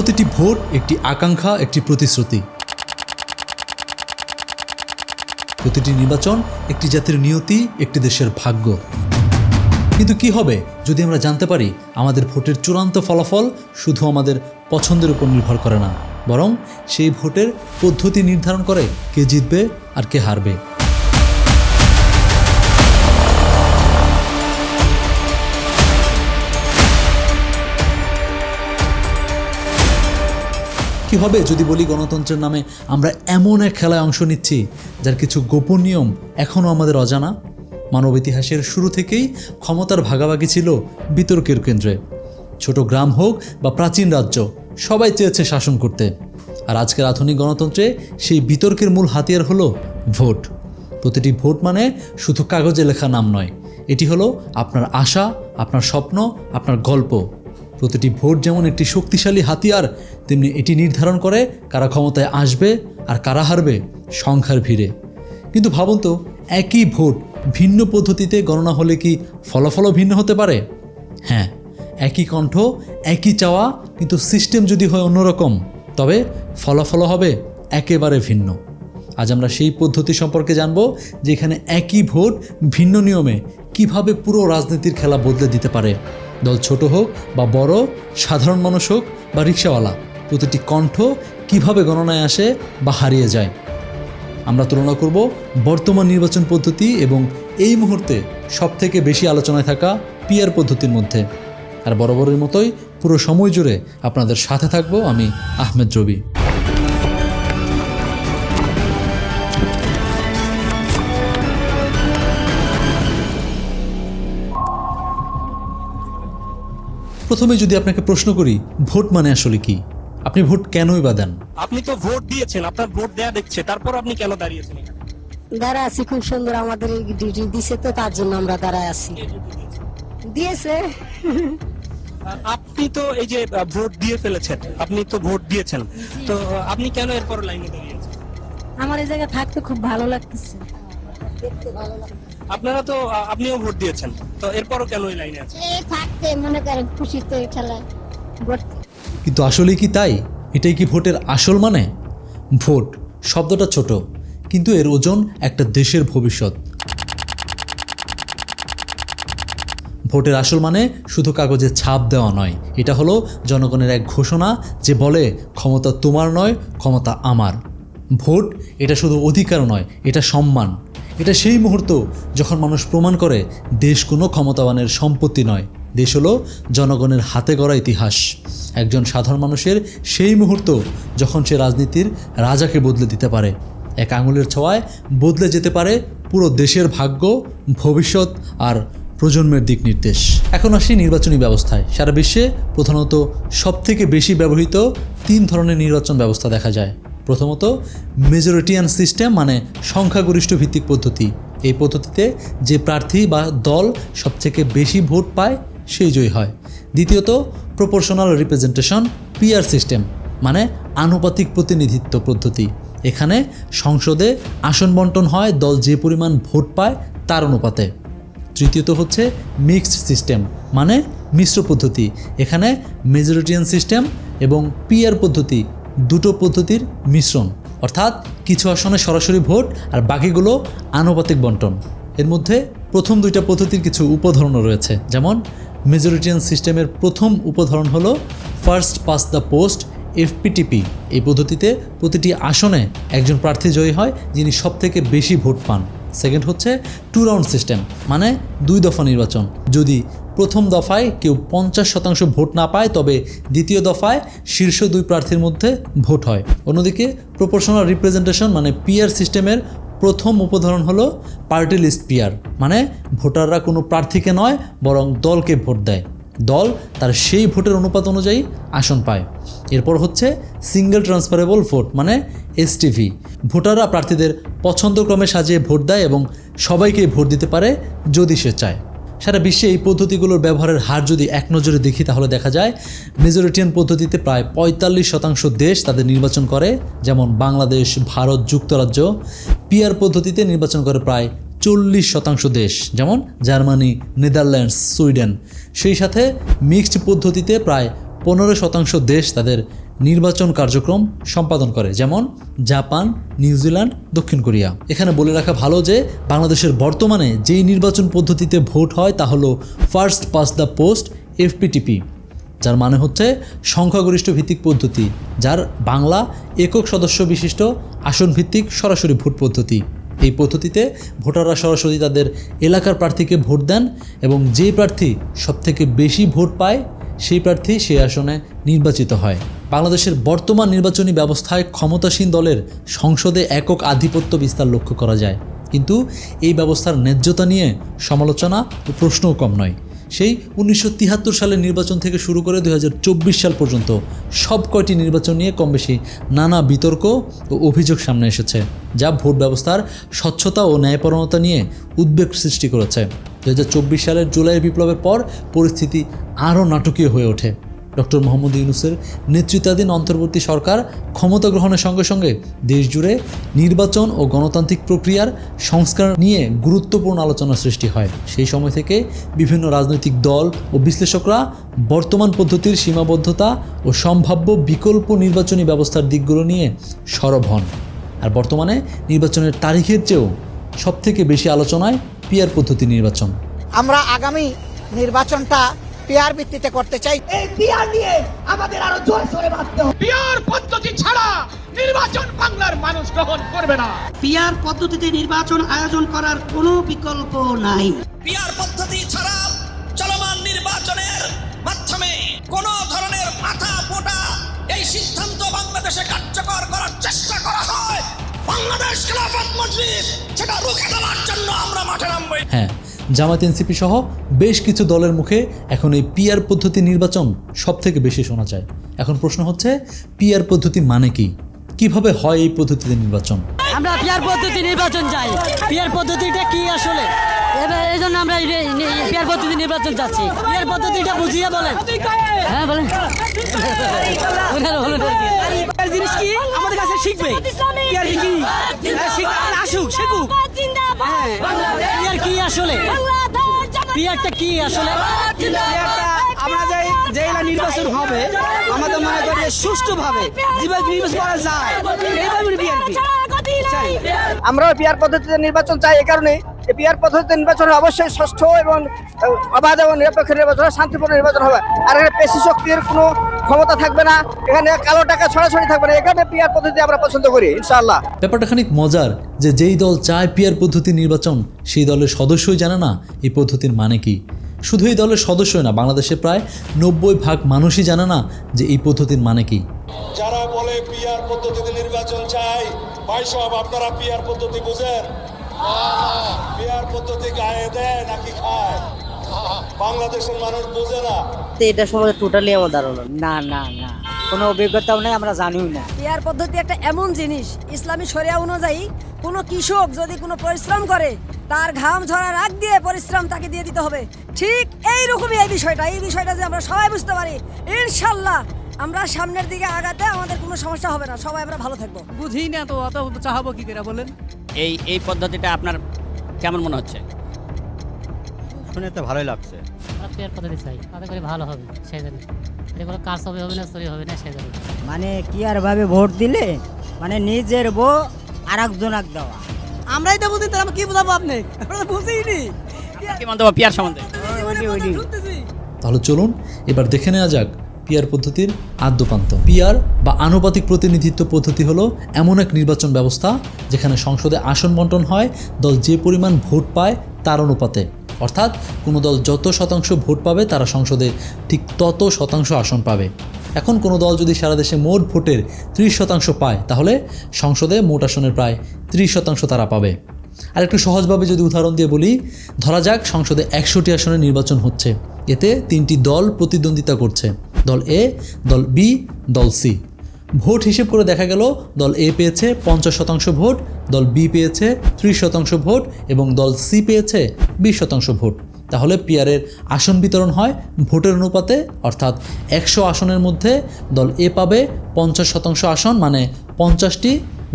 প্রতিটি ভোট একটি আকাঙ্ক্ষা, একটি প্রতিশ্রুতি। প্রতিটি নির্বাচন একটি জাতির নিয়তি, একটি দেশের ভাগ্য। কিন্তু কি হবে যদি আমরা জানতে পারি আমাদের ভোটের চূড়ান্ত ফলাফল শুধু আমাদের পছন্দের উপর নির্ভর করে না, বরং সেই ভোটের পদ্ধতি নির্ধারণ করে কে জিতবে আর কে হারবে। কি হবে যদি বলি গণতন্ত্রের নামে আমরা এমন এক খেলায় অংশ নিচ্ছি, যার কিছু গোপন নিয়ম এখনও আমাদের অজানা। মানব ইতিহাসের শুরু থেকেই ক্ষমতার ভাগাভাগি ছিল বিতর্কের কেন্দ্রে। ছোট গ্রাম হোক বা প্রাচীন রাজ্য, সবাই চেয়েছে শাসন করতে। আর আজকের আধুনিক গণতন্ত্রে সেই বিতর্কের মূল হাতিয়ার হলো ভোট। প্রতিটি ভোট মানে শুধু কাগজে লেখা নাম নয়, এটি হলো আপনার আশা, আপনার স্বপ্ন, আপনার গল্প। প্রতিটি ভোট যেমন একটি শক্তিশালী হাতিয়ার, তেমনি এটি নির্ধারণ করে কারা ক্ষমতায় আসবে আর কারা হারবে সংখ্যার ভিড়ে। কিন্তু ভাবুন তো, একই ভোট ভিন্ন পদ্ধতিতে গণনা হলে কি ফলাফলও ভিন্ন হতে পারে? হ্যাঁ একই কণ্ঠ, একই চাওয়া, কিন্তু সিস্টেম যদি হয় অন্যরকম, তবে ফলাফলও হবে একেবারে ভিন্ন। আজ আমরা সেই পদ্ধতি সম্পর্কে জানব যেখানে একই ভোট ভিন্ন নিয়মে কীভাবে পুরো রাজনীতির খেলা বদলে দিতে পারে। দল ছোট হোক বা বড়, সাধারণ মানুষ হোক বা রিক্সাওয়ালা, প্রতিটি কণ্ঠ কীভাবে গণনায় আসে বা হারিয়ে যায়। আমরা তুলনা করব বর্তমান নির্বাচন পদ্ধতি এবং এই মুহূর্তে সব থেকে বেশি আলোচনায় থাকা পিয়ার পদ্ধতির মধ্যে। আর বরাবরের মতোই পুরো সময় জুড়ে আপনাদের সাথে থাকব আমি আহমেদ রবি। প্রথমে যদি আপনাকে প্রশ্ন করি ভোট মানে আসলে কি? আপনি ভোট কেনই বা দেন? আপনি তো ভোট দিয়েছেন আপনার ভোট দেয়া দেখছে তারপর আপনি কেন দাঁড়িয়েছেন এখানে? দাঁড়ায় আছি খুব সুন্দর আমাদের ডিউটি দিছে তো তার জন্য আমরা দাঁড়ায় আছি। দিয়েছে। আপনি তো এই যে ভোট দিয়ে ফেলেছেন আপনি তো ভোট দিয়েছেন তো আপনি কেন এরপর লাইনে দাঁড়িয়েছেন আমার এই জায়গায় থাকতে খুব ভালো লাগতেছে। দেখতে ভালো লাগছে আপনারা তো আপনিও ভোট দিয়েছেন। তো এরপরও কেন এই লাইনে আছেন? এই থাকতে মনে করেন খুশিতে খেলায় ভর্তি কিন্তু আসলে কি তাই? এটাই কি ভোটের আসল মানে? ভোট শব্দটা ছোট কিন্তু এর ওজন একটা দেশের ভবিষ্যৎ। ভোটের আসল মানে শুধু কাগজে ছাপ দেওয়া নয় এটা হলো জনগণের এক ঘোষণা যে বলে ক্ষমতা তোমার নয় ক্ষমতা আমার। ভোট এটা শুধু অধিকার নয় এটা সম্মান। এটা সেই মুহূর্ত যখন মানুষ প্রমাণ করে দেশ কোনো ক্ষমতাবানের সম্পত্তি নয়। দেশ হলো জনগণের হাতে গড়া ইতিহাস। একজন সাধারণ মানুষের সেই মুহূর্ত যখন সে রাজনীতির রাজাকে বদলে দিতে পারে। এক আঙুলের ছোঁয়ায় বদলে যেতে পারে পুরো দেশের ভাগ্য, ভবিষ্যৎ আর প্রজন্মের দিক নির্দেশ। এখন আসি নির্বাচনী ব্যবস্থায়। সারা বিশ্বে প্রধানত সবথেকে বেশি ব্যবহৃত তিন ধরনের নির্বাচন ব্যবস্থা দেখা যায়। প্রথমত মেজরিটিয়ান সিস্টেম মানে সংখ্যাগরিষ্ঠ ভিত্তিক পদ্ধতি। এই পদ্ধতিতে যে প্রার্থী বা দল সবথেকে বেশি ভোট পায়, সেই জয়ী হয়। দ্বিতীয়ত প্রপোর্শনাল রিপ্রেজেন্টেশন পিআর সিস্টেম মানে আনুপাতিক প্রতিনিধিত্ব পদ্ধতি। এখানে সংসদে আসন বন্টন হয়, দল যে পরিমাণ ভোট পায়, তার অনুপাতে। তৃতীয়ত হচ্ছে মিক্সড সিস্টেম মানে মিশ্র পদ্ধতি। এখানে মেজরিটিয়ান সিস্টেম এবং পিয়ার পদ্ধতি দুটো পদ্ধতির মিশ্রণ, অর্থাৎ কিছু আসনে সরাসরি ভোট আর বাকিগুলো আনুপাতিক বন্টন। এর মধ্যে প্রথম দুইটা পদ্ধতির কিছু উপধরণও রয়েছে, যেমন মেজরিটিয়ান সিস্টেমের প্রথম উপধরণ হলো first past the post, FPTP. এই পদ্ধতিতে প্রতিটি আসনে একজন প্রার্থী জয়ী হয় যিনি সবথেকে বেশি ভোট পান। সেকেন্ড হচ্ছে টু রাউন্ড সিস্টেম মানে দুই দফা নির্বাচন। যদি প্রথম দফায় কেউ পঞ্চাশ শতাংশ ভোট না পায়, তবে দ্বিতীয় দফায় শীর্ষ দুই প্রার্থীর মধ্যে ভোট হয়। অন্যদিকে প্রপোর্শনাল রিপ্রেজেন্টেশন মানে পিয়ার সিস্টেমের প্রথম উপধরন হলো পার্টি লিস্ট পিআর মানে ভোটাররা কোনো প্রার্থীকে নয়, বরং দলকে ভোট দেয়। দল তার সেই ভোটের অনুপাত অনুযায়ী আসন পায়। এরপর হচ্ছে সিঙ্গেল ট্রান্সফারেবল ভোট মানে এসটিভি ভোটাররা প্রার্থীদের পছন্দক্রমে সাজিয়ে ভোট দেয় এবং সবাইকেই ভোট দিতে পারে যদি সে চায়। সারা বিশ্বে এই পদ্ধতিগুলোর ব্যবহারের হার যদি এক নজরে দেখি, তাহলে দেখা যায় মেজরিটিয়ান পদ্ধতিতে প্রায় পঁয়তাল্লিশ শতাংশ দেশ তাদের নির্বাচন করে, যেমন বাংলাদেশ, ভারত যুক্তরাজ্য। পিয়ার পদ্ধতিতে নির্বাচন করে প্রায় চল্লিশ শতাংশ দেশ, যেমন জার্মানি, নেদারল্যান্ডস, সুইডেন। সেই সাথে মিক্সড পদ্ধতিতে প্রায় পনেরো শতাংশ দেশ তাদের নির্বাচন কার্যক্রম সম্পাদন করে, যেমন জাপান নিউজিল্যান্ড দক্ষিণ কোরিয়া। এখানে বলে রাখা ভালো যে, বাংলাদেশের বর্তমানে যেই নির্বাচন পদ্ধতিতে ভোট হয় তা হলো first past the post, FPTP. যার মানে হচ্ছে সংখ্যাগরিষ্ঠ ভিত্তিক পদ্ধতি, যার বাংলা একক সদস্য বিশিষ্ট আসন ভিত্তিক সরাসরি ভোট পদ্ধতি। এই পদ্ধতিতে ভোটাররা সরাসরি তাদের এলাকার প্রার্থীকে ভোট দেন এবং যে প্রার্থী সবথেকে বেশি ভোট পায় সেই প্রার্থী সেই আসনে নির্বাচিত হয়। বাংলাদেশের বর্তমান নির্বাচনী ব্যবস্থায় ক্ষমতাসীন দলের সংসদে একক আধিপত্য বিস্তার লক্ষ্য করা যায়। কিন্তু এই ব্যবস্থার ন্যায্যতা নিয়ে সমালোচনা ও প্রশ্নও কম নয়। সেই উনিশশো তিয়াত্তর সালের নির্বাচন থেকে শুরু করে দু হাজার চব্বিশ সাল পর্যন্ত সব কয়টি নির্বাচন নিয়ে কম বেশি নানা বিতর্ক ও অভিযোগ সামনে এসেছে, যা ভোট ব্যবস্থার স্বচ্ছতা ও ন্যায়পরণতা নিয়ে উদ্বেগ সৃষ্টি করেছে। দু হাজার চব্বিশ সালের জুলাই বিপ্লবের পর পরিস্থিতি আরও নাটকীয় হয়ে ওঠে। ডক্টর মোহাম্মদ ইউনুসের নেতৃত্বাধীন অন্তর্বর্তী সরকার ক্ষমতা গ্রহণের সঙ্গে সঙ্গে দেশজুড়ে নির্বাচন ও গণতান্ত্রিক প্রক্রিয়ার সংস্কার নিয়ে গুরুত্বপূর্ণ আলোচনা সৃষ্টি হয়। সেই সময় থেকে বিভিন্ন রাজনৈতিক দল ও বিশ্লেষকরা বর্তমান পদ্ধতির সীমাবদ্ধতা ও সম্ভাব্য বিকল্প নির্বাচনী ব্যবস্থার দিকগুলো নিয়ে সরব হন। আর বর্তমানে নির্বাচনের তারিখের চেয়েও সবথেকে বেশি আলোচনায় পিয়ার পদ্ধতি নির্বাচন। আমরা আগামী নির্বাচনটা পেয়ার ভিত্তিতে করতে চাই। এই বিয়ার নিয়ে আমাদের আরও জোর সোরে ভাবতে হবে। পিয়ার পদ্ধতি ছাড়া নির্বাচন বাংলার মানুষ গ্রহণ করবে না। পিয়ার পদ্ধতিতে নির্বাচন আয়োজন করার কোনো বিকল্প নাই। পিয়ার পদ্ধতি ছাড়া চলমান নির্বাচনের মাধ্যমে কোন ধরনের মাথা মোটা এই সিদ্ধান্ত বাংলাদেশে কার্যকর করার চেষ্টা করা হয়। বাংলাদেশ খেলাফত মজলিস সেটা রুখে দেওয়ার জন্য আমরা মাঠে নামবো। হ্যাঁ জামাত এনসিপি সহ বেশ কিছু দলের মুখে এখন এই পিয়ার পদ্ধতি নির্বাচন সব থেকে বেশি শোনা যায়। এখন প্রশ্ন হচ্ছে পিয়ার পদ্ধতি মানে কি? কীভাবে হয় এই পদ্ধতিতে নির্বাচন? আমরা পিআর পদ্ধতি নির্বাচন চাই। পিয়ার পদ্ধতিটা কি আসলে? এবার এই জন্য আমরা এই রে- পিয়ার পদ্ধতি নির্বাচন চাচ্ছি। পিয়ার পদ্ধতিটা বুঝিয়ে বলেন। হ্যাঁ বলেন। ওনারা বলেন আর কি। জিনিস কি? আমাদের কাছে শিখবে। আসুক শিখুক। আসলে? পিয়ারটা কি আসলে? আমরা যে যেগুলা নির্বাচন হবে আমাদের মনে করি সুষ্ঠুভাবে যেভাবে নির্বাচন করা যায় এইভাবে পিয়ার পদ্ধতিতে নির্বাচন চাই এ কারণে যে পিয়ার পদ্ধতিতে নির্বাচন হবে অবশ্যই ষষ্ঠ এবং অবাধ এবং নিরপেক্ষ নির্বাচন হবে, শান্তিপূর্ণ নির্বাচন হবে। আর এখানে পেশি শক্তির কোনো ক্ষমতা থাকবে না এখানে কালো টাকা ছড়াছড়ি থাকবে না এখানে পিয়ার পদ্ধতি আমরা পছন্দ করি ইনশাআল্লাহ। ব্যাপারটা খানিক মজার যে যেই দল চায় পিয়ার পদ্ধতি নির্বাচন সেই দলের সদস্যই জানে না এই পদ্ধতির মানে কি। শুধু এই দলের সদস্যই না বাংলাদেশে প্রায় নব্বই ভাগ মানুষই জানে না যে এই পদ্ধতির মানে কি। যারা বলে পিআর পদ্ধতিতে নির্বাচন চাই ভাই সব আপনারা পিআর পদ্ধতি বুঝেন? পিআর পদ্ধতি গায়ে দেয় নাকি খায়? বাংলাদেশের মানুষ বোঝে না। এটা সম্বন্ধে টোটালি আমার ধারণা। না না না। কোনো অভিজ্ঞতাও নেই আমরা জানিও না। পেয়ার পদ্ধতি একটা এমন জিনিস ইসলামী শরিয়া অনুযায়ী কোনো কৃষক যদি কোনো পরিশ্রম করে তার ঘাম ঝরার আগ দিয়ে পরিশ্রম তাকে দিয়ে দিতে হবে। ঠিক এই রকমই এই বিষয়টা এই বিষয়টা যে আমরা সবাই বুঝতে পারি। ইনশাল্লাহ আমরা সামনের দিকে আগাতে আমাদের কোনো সমস্যা হবে না। সবাই আমরা ভালো থাকব। বুঝি না তো অত চাহাবো কি করে বলেন? এই এই পদ্ধতিটা আপনার কেমন মনে হচ্ছে? শুনে তো ভালোই লাগছে। পিয়ার পদ্ধতি চাই? তাতে করে ভালো হবে সেই জন্য। এগুলো কাজ হবে হবে না চুরি হবে না সেই জন্য। মানে কি আর ভাবে ভোট দিলে? মানে নিজের বউ আর একজন এক দেওয়া। আমরাই তো বুঝি তাহলে কি বোঝাবো আপনি? আমরা তো বুঝিনি কি মন্তব্য পিয়ার সম্বন্ধে? তাহলে চলুন এবার দেখে নেওয়া যাক পিয়ার পদ্ধতির আদ্যপান্ত। পিয়ার বা আনুপাতিক প্রতিনিধিত্ব পদ্ধতি হলো এমন এক নির্বাচন ব্যবস্থা যেখানে সংসদে আসন বন্টন হয়, দল যে পরিমাণ ভোট পায় তার অনুপাতে। অর্থাৎ কোনো দল যত শতাংশ ভোট পাবে, তারা সংসদে ঠিক তত শতাংশ আসন পাবে। এখন কোনো দল যদি সারা দেশে মোট ভোটের ত্রিশ শতাংশ পায়, তাহলে সংসদে মোট আসনের প্রায় ত্রিশ শতাংশ তারা পাবে। আর একটু সহজভাবে যদি উদাহরণ দিয়ে বলি, ধরা যাক সংসদে একশোটি আসনে নির্বাচন হচ্ছে। এতে তিনটি দল প্রতিদ্বন্দ্বিতা করছে। দল এ, দল বি, দল সি। ভোট হিসেব করে দেখা গেল, দল এ পেয়েছে পঞ্চাশ শতাংশ ভোট, দল বি পেয়েছে ত্রিশ শতাংশ ভোট এবং দল সি পেয়েছে বিশ শতাংশ ভোট। তাহলে পিয়ারের আসন বিতরণ হয় ভোটের অনুপাতে, অর্থাৎ একশো আসনের মধ্যে দল এ পাবে পঞ্চাশ শতাংশ আসন মানে পঞ্চাশটি,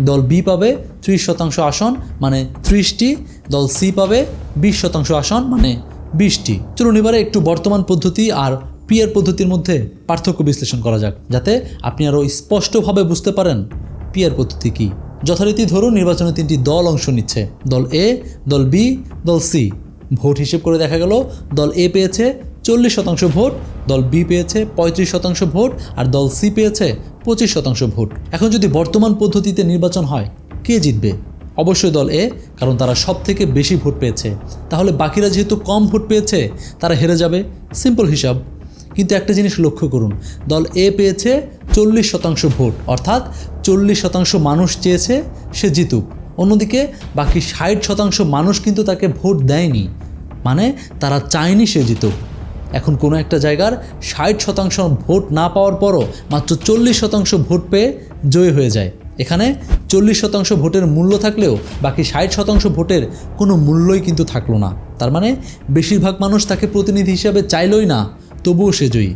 দল বি পাবে ত্রিশ শতাংশ আসন মানে ত্রিশটি, দল সি পাবে বিশ শতাংশ আসন মানে বিশটি। চলুন এবারে একটু বর্তমান পদ্ধতি আর পিয়ার পদ্ধতির মধ্যে পার্থক্য বিশ্লেষণ করা যাক, যাতে আপনি আরও স্পষ্টভাবে বুঝতে পারেন পিয়ার পদ্ধতি কী। যথারীতি ধরুন নির্বাচনে তিনটি দল অংশ নিচ্ছে। দল এ, দল বি, দল সি। ভোট হিসেব করে দেখা গেল, দল এ পেয়েছে চল্লিশ শতাংশ ভোট, দল বি পেয়েছে পঁয়ত্রিশ শতাংশ ভোট, আর দল সি পেয়েছে পঁচিশ শতাংশ ভোট। এখন যদি বর্তমান পদ্ধতিতে নির্বাচন হয়, কে জিতবে? অবশ্যই দল এ, কারণ তারা সব থেকে বেশি ভোট পেয়েছে। তাহলে বাকিরা যেহেতু কম ভোট পেয়েছে, তারা হেরে যাবে। সিম্পল হিসাব। কিন্তু একটা জিনিস লক্ষ্য করুন, দল এ পেয়েছে চল্লিশ শতাংশ ভোট, অর্থাৎ চল্লিশ শতাংশ মানুষ চেয়েছে সে জিতুক। অন্যদিকে বাকি ষাট শতাংশ মানুষ কিন্তু তাকে ভোট দেয়নি মানে তারা চায়নি সে জিতুক। এখন কোনো একটা জায়গার ষাট শতাংশ ভোট না পাওয়ার পরও মাত্র চল্লিশ শতাংশ ভোট পেয়ে জয়ী হয়ে যায়। এখানে চল্লিশ শতাংশ ভোটের মূল্য থাকলেও বাকি ষাট শতাংশ ভোটের কোনো মূল্যই কিন্তু থাকল না। তার মানে বেশিরভাগ মানুষ তাকে প্রতিনিধি হিসাবে চাইলই না। তবুও সে জয়ী।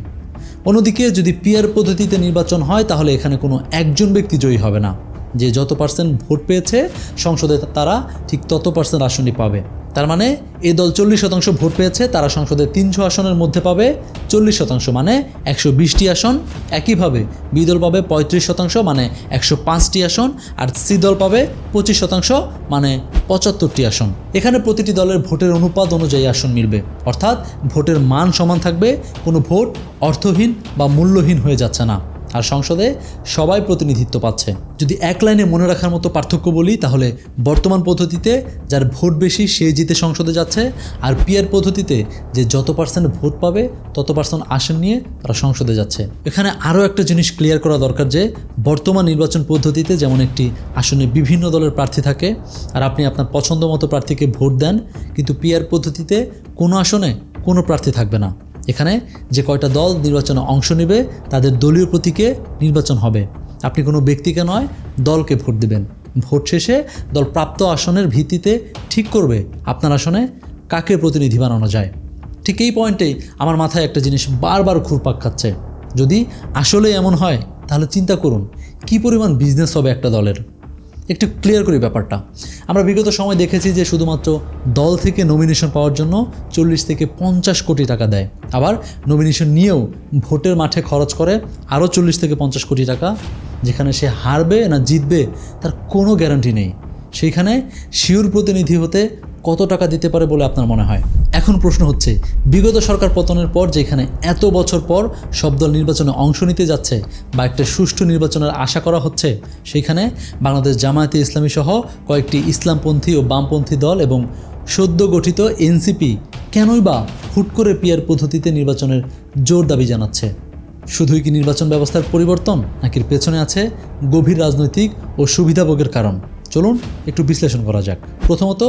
অন্যদিকে যদি পিয়ার পদ্ধতিতে নির্বাচন হয়, তাহলে এখানে কোনো একজন ব্যক্তি জয়ী হবে না। যে যত পার্সেন্ট ভোট পেয়েছে, সংসদে তারা ঠিক তত পার্সেন্ট আসনই পাবে। তার মানে এই দল চল্লিশ শতাংশ ভোট পেয়েছে, তারা সংসদে তিনশো আসনের মধ্যে পাবে চল্লিশ শতাংশ মানে একশো বিশটি আসন। একইভাবে, বি দল পাবে পঁয়ত্রিশ শতাংশ মানে একশো পাঁচটি আসন, আর সি দল পাবে পঁচিশ শতাংশ মানে পঁচাত্তরটি আসন। এখানে প্রতিটি দলের ভোটের অনুপাত অনুযায়ী আসন মিলবে। অর্থাৎ, ভোটের মান সমান থাকবে, কোনো ভোট অর্থহীন বা মূল্যহীন হয়ে যাচ্ছে না। আর সংসদে সবাই প্রতিনিধিত্ব পাচ্ছে। যদি এক লাইনে মনে রাখার মতো পার্থক্য বলি, তাহলে বর্তমান পদ্ধতিতে যার ভোট বেশি সে জিতে সংসদে যাচ্ছে, আর পিয়ার পদ্ধতিতে যে যত পার্সেন্ট ভোট পাবে, তত পার্সেন্ট আসন নিয়ে তারা সংসদে যাচ্ছে। এখানে আরও একটা জিনিস ক্লিয়ার করা দরকার যে, বর্তমান নির্বাচন পদ্ধতিতে যেমন একটি আসনে বিভিন্ন দলের প্রার্থী থাকে, আর আপনি আপনার পছন্দ মতো প্রার্থীকে ভোট দেন, কিন্তু পিয়ার পদ্ধতিতে কোনো আসনে কোনো প্রার্থী থাকবে না। এখানে যে কয়টা দল নির্বাচনে অংশ নেবে, তাদের দলীয় প্রতীকে নির্বাচন হবে। আপনি কোনো ব্যক্তিকে নয়, দলকে ভোট দেবেন। ভোট শেষে দল প্রাপ্ত আসনের ভিত্তিতে ঠিক করবে আপনার আসনে কাকে প্রতিনিধি বানানো যায়। ঠিক এই পয়েন্টেই আমার মাথায় একটা জিনিস বারবার ঘুরপাক খাচ্ছে। যদি আসলে এমন হয়, তাহলে চিন্তা করুন, কি পরিমাণ বিজনেস হবে একটা দলের? একটু ক্লিয়ার করি ব্যাপারটা। আমরা বিগত সময় দেখেছি যে শুধুমাত্র দল থেকে নমিনেশন পাওয়ার জন্য চল্লিশ থেকে পঞ্চাশ কোটি টাকা দেয়। আবার নমিনেশন নিয়েও ভোটের মাঠে খরচ করে আরও চল্লিশ থেকে পঞ্চাশ কোটি টাকা, যেখানে সে হারবে না জিতবে, তার কোনো গ্যারান্টি নেই। সেইখানে শিওর প্রতিনিধি হতে কত টাকা দিতে পারে বলে আপনার মনে হয়? এখন প্রশ্ন হচ্ছে, বিগত সরকার পতনের পর যেখানে এত বছর পর সব দল নির্বাচনে অংশ নিতে যাচ্ছে, বা একটা সুষ্ঠু নির্বাচনের আশা করা হচ্ছে, সেইখানে বাংলাদেশ জামায়াতে ইসলামী সহ কয়েকটি ইসলামপন্থী ও বামপন্থী দল এবং সদ্য গঠিত এনসিপি কেনই বা হুট করে পিয়ার পদ্ধতিতে নির্বাচনের জোর দাবি জানাচ্ছে? শুধুই কি নির্বাচন ব্যবস্থার পরিবর্তন, নাকি এর পেছনে আছে গভীর রাজনৈতিক ও সুবিধাভোগের কারণ? চলুন একটু বিশ্লেষণ করা যাক। প্রথমত,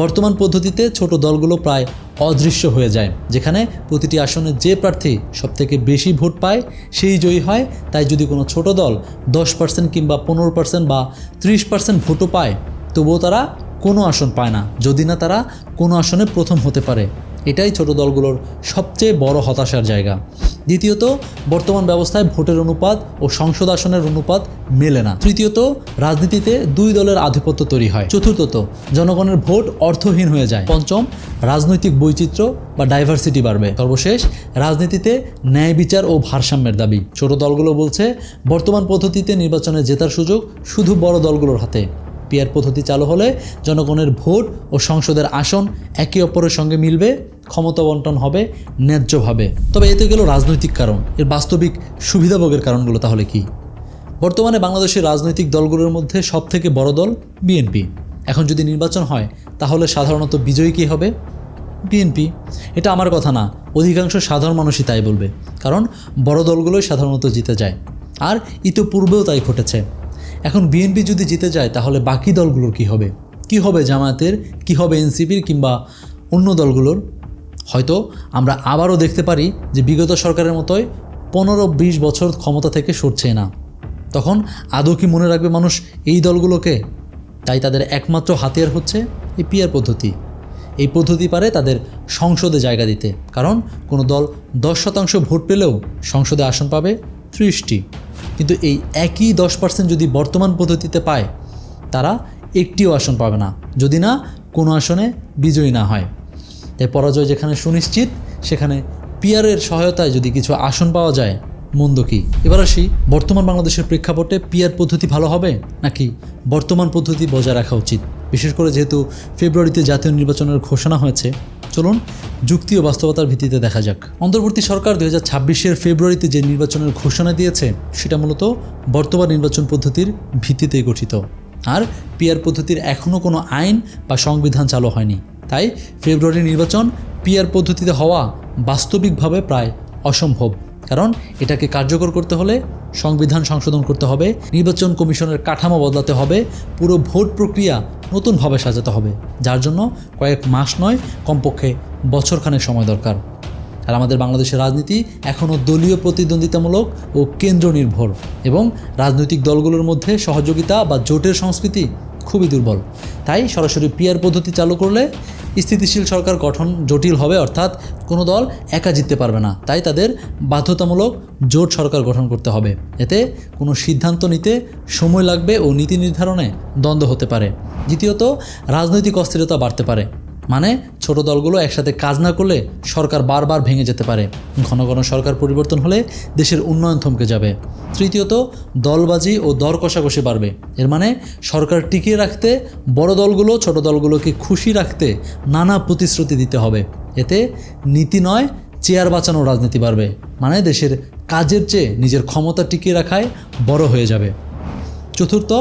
বর্তমান পদ্ধতিতে ছোট দলগুলো প্রায় অদৃশ্য হয়ে যায়, যেখানে প্রতিটি আসনে যে প্রার্থী সবথেকে বেশি ভোট পায় সেই জয়ী হয়। তাই যদি কোনো ছোট দল দশ পার্সেন্ট কিংবা পনেরো পার্সেন্ট বা ত্রিশ পার্সেন্ট ভোটও পায়, তবুও তারা কোনো আসন পায় না। যদি না, তারা কোনো আসনে প্রথম হতে পারে। এটাই ছোট দলগুলোর সবচেয়ে বড় হতাশার জায়গা। দ্বিতীয়ত, বর্তমান ব্যবস্থায় ভোটের অনুপাত ও সংসদ আসনের অনুপাত মেলে না। তৃতীয়ত, রাজনীতিতে দুই দলের আধিপত্য তৈরি হয়। চতুর্থত, জনগণের ভোট অর্থহীন হয়ে যায়। পঞ্চম, রাজনৈতিক বৈচিত্র্য বা ডাইভার্সিটি বাড়বে। সর্বশেষ, রাজনীতিতে ন্যায় বিচার ও ভারসাম্যের দাবি। ছোট দলগুলো বলছে, বর্তমান পদ্ধতিতে নির্বাচনে জেতার সুযোগ শুধু বড় দলগুলোর হাতে। পিয়ার পদ্ধতি চালু হলে জনগণের ভোট ও সংসদের আসন একে অপরের সঙ্গে মিলবে, ক্ষমতা বন্টন হবে ন্যায্যভাবে তবে এতে গেল রাজনৈতিক কারণ। এর বাস্তবিক সুবিধাভোগের কারণগুলো তাহলে কি? বর্তমানে বাংলাদেশের রাজনৈতিক দলগুলোর মধ্যে সবথেকে বড় দল বিএনপি। এখন যদি নির্বাচন হয়, তাহলে সাধারণত বিজয়ী কী হবে? বিএনপি। এটা আমার কথা না, অধিকাংশ সাধারণ মানুষই তাই বলবে। কারণ বড় দলগুলোই সাধারণত জিতে যায়। আর ইতোপূর্বেও তাই ঘটেছে। এখন বিএনপি যদি জিতে যায়, তাহলে বাকি দলগুলোর কি হবে? কি হবে জামায়াতের? কি হবে এনসিপির কিংবা অন্য দলগুলোর? হয়তো আমরা আবারও দেখতে পারি যে বিগত সরকারের মতোই পনেরো বিশ বছর ক্ষমতা থেকে সরছে না। তখন আদৌ কি মনে রাখবে মানুষ এই দলগুলোকে? তাই তাদের একমাত্র হাতিয়ার হচ্ছে এই পিয়ার পদ্ধতি। এই পদ্ধতি পারে তাদের সংসদে জায়গা দিতে। কারণ কোনো দল দশ শতাংশ ভোট পেলেও সংসদে আসন পাবে ত্রিশটি। কিন্তু এই একই দশ পার্সেন্ট যদি বর্তমান পদ্ধতিতে পায়, তারা একটিও আসন পাবে না। যদি না, কোনো আসনে বিজয়ী না হয়। তাই পরাজয় যেখানে সুনিশ্চিত, সেখানে পিয়ারের সহায়তায় যদি কিছু আসন পাওয়া যায়, মন্দ কি? এবার আসি, বর্তমান বাংলাদেশের প্রেক্ষাপটে পিয়ার পদ্ধতি ভালো হবে, নাকি বর্তমান পদ্ধতি বজায় রাখা উচিত? বিশেষ করে যেহেতু ফেব্রুয়ারিতে জাতীয় নির্বাচনের ঘোষণা হয়েছে চলুন যুক্তি ও বাস্তবতার ভিত্তিতে দেখা যাক। অন্তর্বর্তী সরকার দু হাজার ছাব্বিশের ফেব্রুয়ারিতে যে নির্বাচনের ঘোষণা দিয়েছে, সেটা মূলত বর্তমান নির্বাচন পদ্ধতির ভিত্তিতে গঠিত। আর পিয়ার পদ্ধতির এখনও কোনো আইন বা সংবিধান চালু হয়নি। তাই ফেব্রুয়ারি নির্বাচন পিয়ার পদ্ধতিতে হওয়া বাস্তবিকভাবে প্রায় অসম্ভব। কারণ এটাকে কার্যকর করতে হলে সংবিধান সংশোধন করতে হবে, নির্বাচন কমিশনের কাঠামো বদলাতে হবে, পুরো ভোট প্রক্রিয়া নতুনভাবে সাজাতে হবে। যার জন্য কয়েক মাস নয়, কমপক্ষে বছরখানেক সময় দরকার। আর আমাদের বাংলাদেশের রাজনীতি এখনও দলীয় প্রতিদ্বন্দ্বিতামূলক ও কেন্দ্র নির্ভর এবং রাজনৈতিক দলগুলোর মধ্যে সহযোগিতা বা জোটের সংস্কৃতি খুবই দুর্বল। তাই সরাসরি পিয়ার পদ্ধতি চালু করলে স্থিতিশীল সরকার গঠন জটিল হবে, অর্থাৎ কোনো দল একা জিততে পারবে না। তাই তাদের বাধ্যতামূলক জোট সরকার গঠন করতে হবে। এতে কোনো সিদ্ধান্ত নিতে সময় লাগবে ও নীতি নির্ধারণে দ্বন্দ্ব হতে পারে। দ্বিতীয়ত, রাজনৈতিক অস্থিরতা বাড়তে পারে। মানে ছোট দলগুলো একসাথে কাজ না করলে সরকার বারবার ভেঙে যেতে পারে। ঘন ঘন সরকার পরিবর্তন হলে দেশের উন্নয়ন থমকে যাবে। তৃতীয়ত, দলবাজি ও দর কষাকষি বাড়বে। এর মানে সরকার টিকিয়ে রাখতে, বড় দলগুলো ছোট দলগুলোকে খুশি রাখতে নানা প্রতিশ্রুতি দিতে হবে। এতে নীতি নয়, চেয়ার বাঁচানোর রাজনীতি বাড়বে। মানে দেশের কাজের চেয়ে নিজের ক্ষমতা টিকিয়ে রাখায় বড় হয়ে যাবে। চতুর্থ,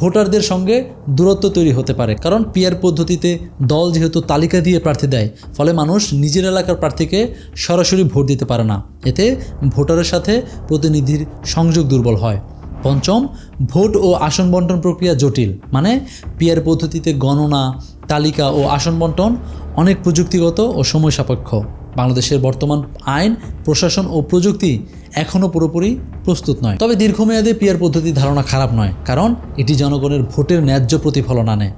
ভোটারদের সঙ্গে দূরত্ব তৈরি হতে পারে। কারণ পিয়ার পদ্ধতিতে দল যেহেতু তালিকা দিয়ে প্রার্থী দেয়, ফলে মানুষ নিজের এলাকার প্রার্থীকে সরাসরি ভোট দিতে পারে না। এতে ভোটারের সাথে প্রতিনিধির সংযোগ দুর্বল হয়। পঞ্চম, ভোট ও আসন বন্টন প্রক্রিয়া জটিল। মানে পিয়ার পদ্ধতিতে গণনা, তালিকা ও আসন বন্টন অনেক প্রযুক্তিগত ও সময় সাপেক্ষ। বাংলাদেশের বর্তমান আইন, প্রশাসন ও প্রযুক্তি এখনও পুরোপুরি প্রস্তুত নয়। তবে দীর্ঘমেয়াদে পিয়ার পদ্ধতির ধারণা খারাপ নয়, কারণ এটি জনগণের ভোটের ন্যায্য প্রতিফলন আনে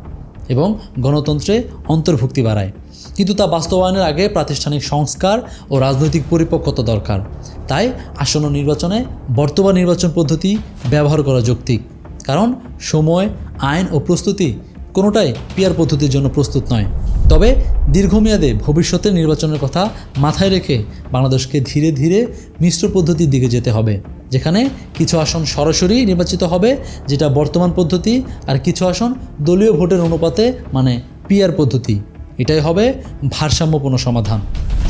এবং গণতন্ত্রে অন্তর্ভুক্তি বাড়ায়। কিন্তু তা বাস্তবায়নের আগে প্রাতিষ্ঠানিক সংস্কার ও রাজনৈতিক পরিপক্কতা দরকার। তাই আসন্ন নির্বাচনে বর্তমান নির্বাচন পদ্ধতি ব্যবহার করা যৌক্তিক, কারণ সময়, আইন ও প্রস্তুতি কোনোটাই পিয়ার পদ্ধতির জন্য প্রস্তুত নয়। তবে দীর্ঘমেয়াদে ভবিষ্যতের নির্বাচনের কথা মাথায় রেখে বাংলাদেশকে ধীরে ধীরে মিশ্র পদ্ধতির দিকে যেতে হবে, যেখানে কিছু আসন সরাসরি নির্বাচিত হবে, যেটা বর্তমান পদ্ধতি, আর কিছু আসন দলীয় ভোটের অনুপাতে মানে পিয়ার পদ্ধতি। এটাই হবে ভারসাম্যপূর্ণ সমাধান।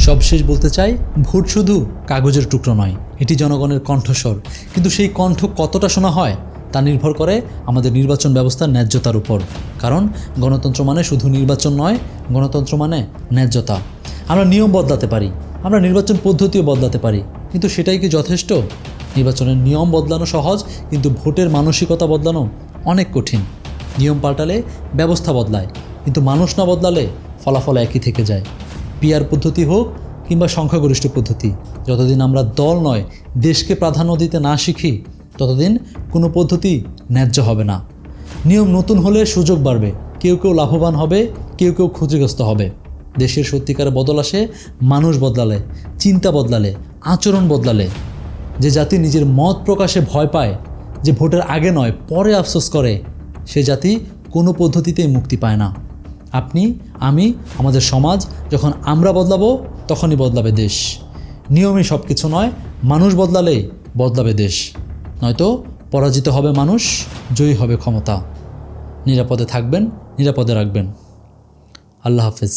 সবশেষ বলতে চাই, ভোট শুধু কাগজের টুকরো নয়, এটি জনগণের কণ্ঠস্বর। কিন্তু সেই কণ্ঠ কতটা শোনা হয় তা নির্ভর করে আমাদের নির্বাচন ব্যবস্থার ন্যায্যতার উপর। কারণ গণতন্ত্র মানে শুধু নির্বাচন নয়, গণতন্ত্র মানে ন্যায্যতা। আমরা নিয়ম বদলাতে পারি, আমরা নির্বাচন পদ্ধতিও বদলাতে পারি, কিন্তু সেটাই কি যথেষ্ট? নির্বাচনের নিয়ম বদলানো সহজ, কিন্তু ভোটের মানসিকতা বদলানো অনেক কঠিন। নিয়ম পাল্টালে ব্যবস্থা বদলায়, কিন্তু মানুষ না বদলালে ফলাফল একই থেকে যায়। পিয়ার পদ্ধতি হোক কিংবা সংখ্যাগরিষ্ঠ পদ্ধতি, যতদিন আমরা দল নয়, দেশকে প্রাধান্য দিতে না শিখি ততদিন কোনো পদ্ধতি ন্যায্য হবে না। নিয়ম নতুন হলে সুযোগ বাড়বে। কেউ কেউ লাভবান হবে, কেউ কেউ ক্ষতিগ্রস্ত হবে। দেশের সত্যিকার বদল আসে, মানুষ বদলালে, চিন্তা বদলালে, আচরণ বদলালে। যে জাতি নিজের মত প্রকাশে ভয় পায়, যে ভোটের আগে নয়, পরে আফসোস করে, সে জাতি কোনো পদ্ধতিতেই মুক্তি পায় না। আপনি, আমি, আমাদের সমাজ, যখন আমরা বদলাবো, তখনই বদলাবে দেশ। নিয়মে সব কিছু নয়, মানুষ বদলালেই বদলাবে দেশ। নয়তো পরাজিত হবে মানুষ জয়ী হবে ক্ষমতা। নিরাপদে থাকবেন নিরাপদে রাখবেন। আল্লাহ হাফেজ।